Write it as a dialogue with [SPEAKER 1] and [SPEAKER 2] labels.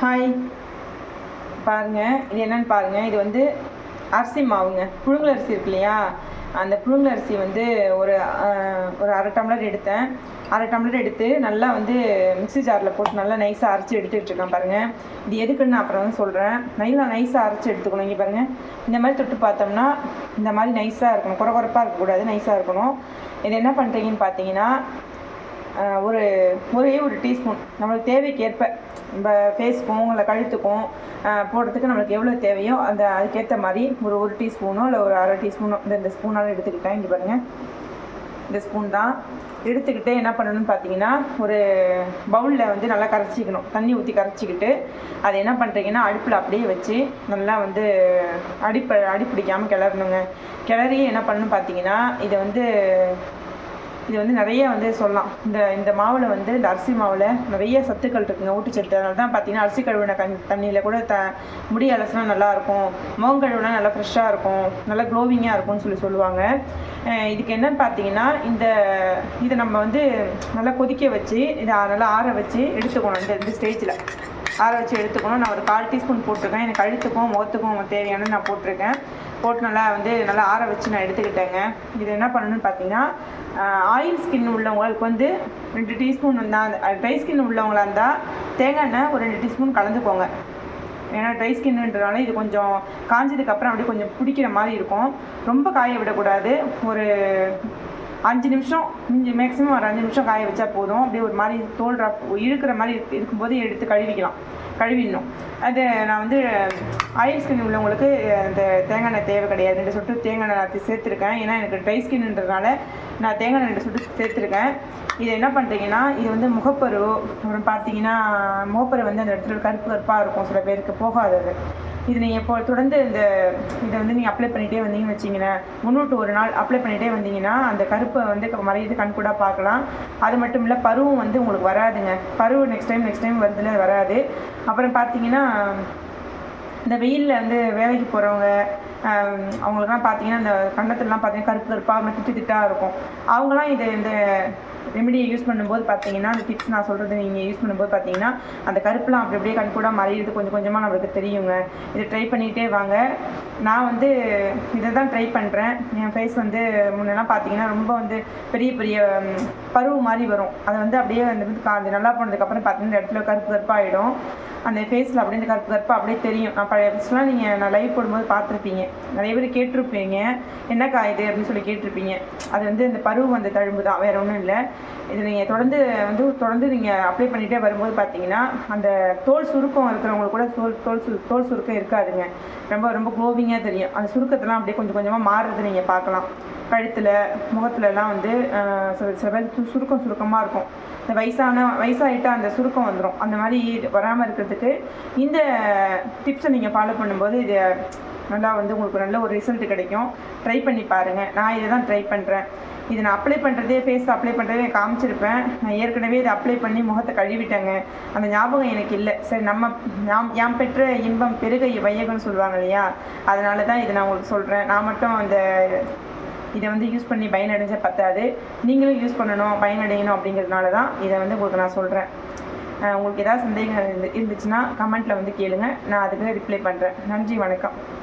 [SPEAKER 1] Hi பாருங்க. இது என்னன்னு பாருங்க. இது வந்து அரிசி மாவுங்க. புழுங்கல் அரிசி இருக்கு இல்லையா? அந்த புழுங்கல் அரிசி வந்து ஒரு ஒரு அரை டம்ளர் எடுத்தேன். அரை டம்ளர் எடுத்து நல்லா வந்து மிக்ஸி ஜாரில் போட்டு நல்லா நைஸாக அரைச்சி எடுத்துக்கிட்டு இருக்கேன் பாருங்கள் இது எதுக்குன்னு அப்புறம் வந்து சொல்கிறேன் நல்லா நைஸாக அரைச்சி எடுத்துக்கணும். இங்கே பாருங்கள் இந்த மாதிரி தொட்டு பார்த்தோம்னா இந்த மாதிரி நைஸாக இருக்கணும். குறை குறைப்பாக இருக்கக்கூடாது. நைஸாக இருக்கணும். இது என்ன பண்ணுறீங்கன்னு பார்த்தீங்கன்னா ஒரு ஒரே ஒரு டீஸ்பூன். நம்மளுக்கு தேவைக்கு ஏற்ப நம்ம ஃபேஸ்க்கும் இல்லை கழுத்துக்கும் போடுறதுக்கு நம்மளுக்கு எவ்வளோ தேவையோ அந்த அதுக்கேற்ற மாதிரி ஒரு ஒரு டீஸ்பூனோ இல்லை ஒரு அரை டீஸ்பூனோ இந்த இந்த ஸ்பூனால் எடுத்துக்கிட்டேன். இங்கே பாருங்கள் இந்த ஸ்பூன் தான். எடுத்துக்கிட்டு என்ன பண்ணணும்னு பார்த்தீங்கன்னா ஒரு பவுலில் வந்து நல்லா கரைச்சிக்கணும். தண்ணி ஊற்றி கரைச்சிக்கிட்டு அதை என்ன பண்ணுறீங்கன்னா அடுப்பில் அப்படியே வச்சு நல்லா வந்து அடிப்ப அடிப்பிடிக்காமல் கிளறணுங்க. கிளறி என்ன பண்ணணும்னு பார்த்தீங்கன்னா இதை வந்து இது வந்து நிறைய வந்து சொல்லலாம். இந்த இந்த மாவில் வந்து இந்த அரிசி மாவில் நிறைய சத்துக்கள் இருக்குங்க ஊட்டச்சத்து அதனால தான் பார்த்தீங்கன்னா அரிசி கழுவின கண் தண்ணியில் கூட த முடி அலசினா நல்லாயிருக்கும். முகம் கழுவுனா நல்லா ஃப்ரெஷ்ஷாக இருக்கும். நல்லா க்ளோவிங்காக இருக்கும்னு சொல்லி சொல்லுவாங்க. இதுக்கு என்னன்னு பார்த்தீங்கன்னா இந்த இதை நம்ம வந்து நல்லா கொதிக்க வச்சு இதை நல்லா ஆற வச்சு எடுத்துக்கணும். இந்த இந்த ஸ்டேஜில் ஆற வச்சு எடுத்துக்கணும். நான் ஒரு கால் டீஸ்பூன் போட்டிருக்கேன். எனக்கு கழுத்துக்கும் முகத்துக்கும் தேவையானது நான் போட்டிருக்கேன். போட்டு நல்லா வந்து நல்லா ஆற வச்சு நான் எடுத்துக்கிட்டேங்க. இது என்ன பண்ணணும்னு பார்த்தீங்கன்னா ஆயில் ஸ்கின் உள்ளவங்களுக்கு வந்து ரெண்டு டீஸ்பூன் தான் ட்ரை ஸ்கின் உள்ளவங்களா இருந்தால் தேங்காய் எண்ணெய் ஒரு ரெண்டு டீஸ்பூன் கலந்துக்கோங்க. ஏன்னா ட்ரை ஸ்கின்னுன்றனால இது கொஞ்சம் காஞ்சதுக்கப்புறம் அப்படியே கொஞ்சம் பிடிக்கிற மாதிரி இருக்கும். ரொம்ப காய விடக்கூடாது. ஒரு அஞ்சு நிமிஷம் மிஞ்சி மேக்ஸிமம் ஒரு அஞ்சு நிமிஷம் காய வச்சா போதும். அப்படியே ஒரு மாதிரி தோல் ட்ராப் இழுக்கிற மாதிரி இருக்கும்போது எடுத்து கழுவிக்கலாம். கழுவிடணும். அது நான் வந்து ஆயில் ஸ்கின் உள்ளவங்களுக்கு அந்த தேங்காய் எண்ணெய் தேவை கிடையாது. ரெண்டு சொட்டு தேங்காய் எண்ணெய் நான் சேர்த்துருக்கேன். ஏன்னா எனக்கு ட்ரை ஸ்கின்ன்றதுனால நான் தேங்காய் எண்ணெய் ரெண்டு சொட்டு சேர்த்துருக்கேன். இதை என்ன பண்ணுறீங்கன்னா இது வந்து முகப்பரு. அப்புறம் பார்த்தீங்கன்னா முகப்பரு வந்து அந்த இடத்துல கருப்பு கருப்பாக இருக்கும். சில பேருக்கு போகாதது இது நீங்கள் இப்போ தொடர்ந்து இந்த இதை வந்து நீங்கள் அப்ளை பண்ணிகிட்டே வந்தீங்கன்னு வச்சிங்கன்னா முன்னூட்டு ஒரு நாள் அப்ளை பண்ணிகிட்டே வந்தீங்கன்னா அந்த கருப்பை வந்து க- மறையுது கண்கூடாக பார்க்கலாம். அது மட்டும் இல்லை பருவம் வந்து உங்களுக்கு வராதுங்க. பருவம் நெக்ஸ்ட் டைம் நெக்ஸ்ட் டைம் வருதுல வராது. அப்புறம் பார்த்தீங்கன்னா இந்த வெயிலில் வந்து வேலைக்கு போகிறவங்க அவங்களுக்குலாம் பார்த்தீங்கன்னா இந்த கண்டத்துலலாம் பார்த்தீங்கன்னா கருப்பு கருப்பாக திட்டு திட்டாக இருக்கும். அவங்களாம் இது இந்த ரெமெடியை யூஸ் பண்ணும்போது பார்த்தீங்கன்னா அந்த டிப்ஸ் நான் சொல்கிறது நீங்கள் யூஸ் பண்ணும்போது பார்த்தீங்கன்னா அந்த கருப்புலாம் அப்படி அப்படியே கண் கூட மறையிறது கொஞ்சம் கொஞ்சமாக நம்மளுக்கு தெரியுங்க. இதை ட்ரை பண்ணிகிட்டே வாங்க. நான் வந்து இதை தான் ட்ரை பண்ணுறேன் என் ஃபேஸ் வந்து முன்னெல்லாம் பார்த்தீங்கன்னா ரொம்ப வந்து பெரிய பெரிய பருவம் பருவு மாதிரி வரும். அது வந்து அப்படியே அந்த வந்து நல்லா போனதுக்கப்புறம் பார்த்தீங்கன்னா இந்த இடத்துல கருப்பு கருப்பாகிடும் அந்த ஃபேஸில் அப்படியே இந்த கருப்பு கருப்பாக அப்படியே தெரியும். நான் பழைய நீங்கள் நான் லைவ் போடும்போது பார்த்துருப்பீங்க. நிறைய பேர் கேட்டிருப்பீங்க. என்னக்கா இது அப்படின்னு சொல்லி கேட்டிருப்பீங்க. அது வந்து இந்த பருவம் வந்த தழும்பு தான். வேறு ஒன்றும் இல்லை. இது நீங்கள் தொடர்ந்து வந்து தொடர்ந்து நீங்கள் அப்ளை பண்ணிகிட்டே வரும்போது பார்த்தீங்கன்னா அந்த தோல் சுருக்கம் இருக்கிறவங்களுக்கு கூட தோல் தோல் சு தோல் சுருக்கம் இருக்காதுங்க. ரொம்ப ரொம்ப க்ளோவிங்காக தெரியும். அந்த சுருக்கத்தெல்லாம் அப்படியே கொஞ்சம் கொஞ்சமாக மாறுறது நீங்கள் பார்க்கலாம். கழுத்தில் முகத்துலலாம் வந்து சில சில சு- சுருக்கம் சுருக்கமாக இருக்கும். இந்த வயசான வயசாகிட்டா அந்த சுருக்கம் வந்துடும் அந்த மாதிரி வராமல் இருக்கிறதுக்கு இந்த டிப்ஸை நீங்கள் ஃபாலோ பண்ணும்போது இது நல்லா வந்து உங்களுக்கு நல்ல ஒரு ரிசல்ட் கிடைக்கும். ட்ரை பண்ணி பாருங்கள் நான் இதை தான் ட்ரை பண்ணுறேன் இது நான் அப்ளை பண்ணுறதே ஃபேஸ் அப்ளை பண்ணுறதே காமிச்சிருப்பேன். நான் ஏற்கனவே இதை அப்ளை பண்ணி முகத்தை கழுவிட்டேங்க. அந்த ஞாபகம் எனக்கு இல்லை. சரி நம்ம யாம் யாம் பெற்ற இன்பம் பெருக வையகம்னு சொல்லுவாங்க இல்லையா? அதனால தான் இதை நான் உங்களுக்கு சொல்கிறேன் நான் மட்டும் அந்த இதை வந்து யூஸ் பண்ணி பயனடைஞ்ச பத்தாது. நீங்களும் யூஸ் பண்ணணும் பயனடையணும் அப்படிங்கிறதுனால தான் இதை வந்து உங்களுக்கு நான் சொல்கிறேன் உங்களுக்கு ஏதாவது சந்தேகம் இருந்து- இருந்துச்சுன்னா கமெண்ட்டில் வந்து கேளுங்கள் நான் அதுக்கு ரிப்ளை பண்ணுறேன் நன்றி வணக்கம்.